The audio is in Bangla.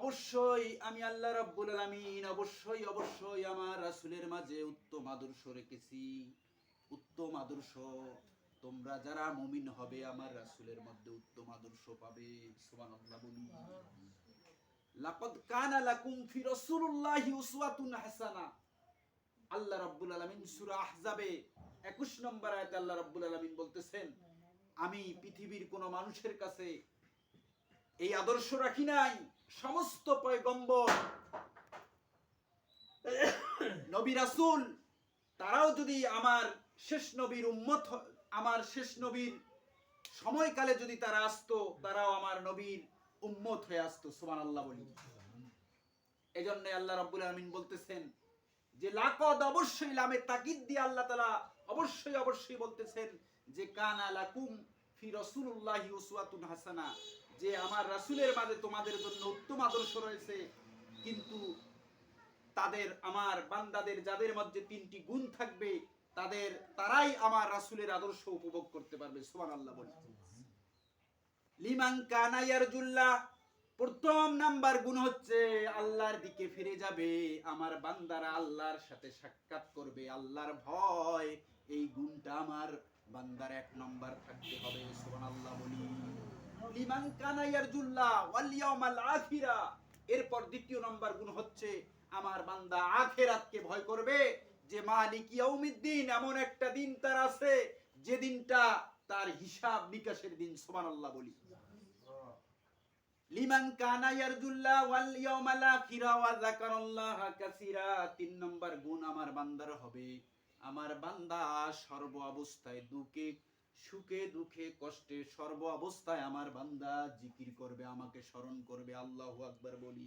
অবশ্যই আমি আল্লাহ রাব্বুল আলামিন, অবশ্যই অবশ্যই আমার রাসূলের মাঝে উত্তম আদর্শ রেখেছি। উত্তম আদর্শ। তোমরা যারা মুমিন হবে, আমার রাসূলের মধ্যে উত্তম আদর্শ পাবে। সুবহানাল্লাহ বলি। লাকাদ কানা লাকুম ফি রাসূলুল্লাহি উসওয়াতুন হাসানা। আল্লাহ রাব্বুল আলামিন সূরা আহজাবে 21 নম্বর আয়াতে আল্লাহ রাব্বুল আলামিন বলতেছেন, আমি পৃথিবীর কোন মানুষের কাছে এই আদর্শ রাখি নাই, সমস্ত পয়গম্বর। নবী রাসূল, তারাও যদি আমার শেষ নবীর উম্মত আমার শেষ নবীর সময়কালে যদি তারা আসতো, তারাও আমার নবীর উম্মত হয়ে আসতো, সুবহানাল্লাহ বলি। এজন্য আল্লাহ রাব্বুল আলামিন বলতেছেন যে, লাকদ অবশ্যই লামে তাকিদ দিয়ে আল্লাহ তাআলা অবশ্যই অবশ্যই বলতেছেন যে, কানা লাকুম ফি রাসূলুল্লাহি উসওয়াতুন হাসানা। যে আমার রাসূলের মাঝে তোমাদের জন্য উত্তম আদর্শ রয়েছে, কিন্তু তাদের আমার বান্দাদের যাদের মধ্যে তিনটি গুণ থাকবে, তাদের, তারাই আমার রাসূলের আদর্শ উপভোগ করতে পারবে, সুবহানাল্লাহ বলি লিমান কানা ইয়ারজুল্লাহ, প্রথম নাম্বার গুণ হচ্ছে আল্লাহর দিকে ফিরে যাবে, আমার বান্দারা আল্লাহর সাথে সাক্ষাৎ করবে, আল্লাহর ভয়, এই গুণটা আমার বান্দার এক নম্বর থাকতে হবে, সুবহানাল্লাহ বলি। এরপর দ্বিতীয় নম্বর গুণ হচ্ছে, আমার বান্দা আখেরাতকে ভয় করবে যে মালিক ইয়াউমিদ্দিন, এমন একটা দিন তার আছে যে দিনটা তার হিসাব বিকাশের দিন বলি। তিন নম্বর গুণ আমার বান্দার হবে। আমার বান্দা সর্ব অবস্থায় দুঃখে সুখে দুঃখে কষ্টে সর্ব অবস্থায় আমার বান্দা জিকির করবে, আমাকে স্মরণ করবে, আল্লাহ আকবার বলি।